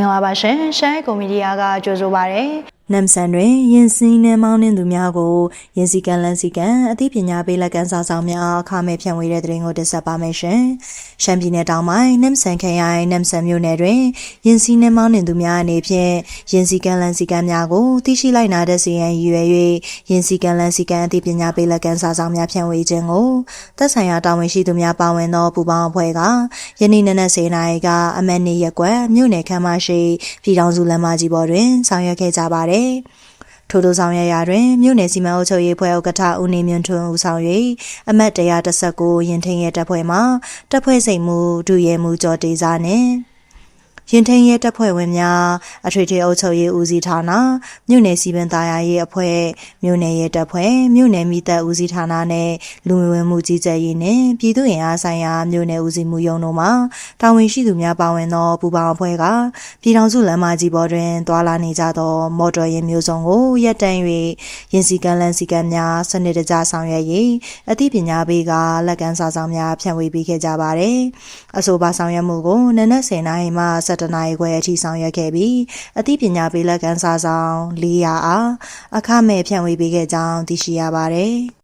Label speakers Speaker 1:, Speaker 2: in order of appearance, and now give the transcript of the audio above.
Speaker 1: င်္ဂလာပါရှင်ရှမ်းကွန်မီဒီယာကကြိုဆိုပါရစေ
Speaker 2: နမ်ဆန်တွင်ရင်စင်းနှမောင်းနှင်းသူများကိုရင်စီကန်လန်စီကန်အသိပညာပေးလက်ကမ်းစာဆောင်များအခမဲ့ဖြန့်ဝေတဲ့တဲ့ရင်ကိုတင်ဆက်ပါမယ်ရှင်။ရှမ်းပြည်နယ်တောင်ပိုင်းနမ်ဆန်ခရိုင်နမ်ဆန်မြို့နယ်တွင်ရင်စီနှမောင်းနှင်းသူများအနေဖြင့်ရင်စီကန်လန်စီကန်များကိုသိရှိလိုက်နာတဲ့စီရင်ရည်ရွယ်၍ရင်စီကန်လန်စီကန်အသိပညာပေးလက်ကမ်းစာဆောင်များဖြန့်ဝေခြင်းကိုသက်ဆိုင်ရာတာဝန်ရှိသူများပါဝင်သောပူးပေါင်းအဖွဲ့ကယနေ့နနက်10:00နာရီကအမတ်နေရက်ကွက်မြို့နယ်ခမ်းမရှိပြည်ထောင်စုလမ်းမကြီးပေါ်တွင်ဆောင်ရွက်ခဲ့ကြပါတယ်။ထို့သောဆောင်ရွက်ရာတွင်မြို့နယ်စီမံအုပ်ချုပ်ရေးဖွဲ့ဥက္ကဋ္ဌဦးနေမြင့်ထွန်းဦးဆောင်၍အမတ်119ရင်ထင်းရဲတပ်ဖွဲ့မှတပ်ဖွဲ့စိတ်မှုဒုရဲမှုကျော်တေစာနှင့် ရင်ထင်းရဲတပ်ဖွဲ့ဝင်များအထွေထွေအုပ်ချုပ်ရေးဦးစီးဌာနမြို့နယ်စီပင်သားရရေးအဖွဲ့မြို့နယ်ရဲတပ်ဖွဲ့မြို့နယ်မိသက်ဦးစီးဌာနနှင့်လူဝင်မှုကြီးကြပ်ရေးနှင့်ပြည်သူ့ရင်အားဆိုင်ရာမြို့နယ်ဦးစီးမှုရုံးတို့မှတာဝန်ရှိသူများပါဝင်သောပူးပေါင်းအဖွဲ့ကပြည်ထောင်စုလမ်းမကြီးပေါ်တွင်တွာလာနေကြသော မော်တော်ယာဉ်မျိုးစုံကိုရပ်တန့်၍ရင်စီကန်းလန်စီကန်းများစနစ်တကျဆောင်ရွက်ရေးအသိပညာပေးကလက်ကမ်းစာဆောင်များဖြန့်ဝေပေးခဲ့ကြပါသည်အဆိုပါဆောင်ရွက်မှုကိုနနက်10:00နာရီမှ17:00နာရီခွဲအထိဆောင်ရွက်ခဲ့ပြီးအသိပညာပေးလက်ကမ်းစာဆောင်400အားအခမဲ့ဖြန့်ဝေပေးခဲ့ကြောင်းသိရှိရပါတယ်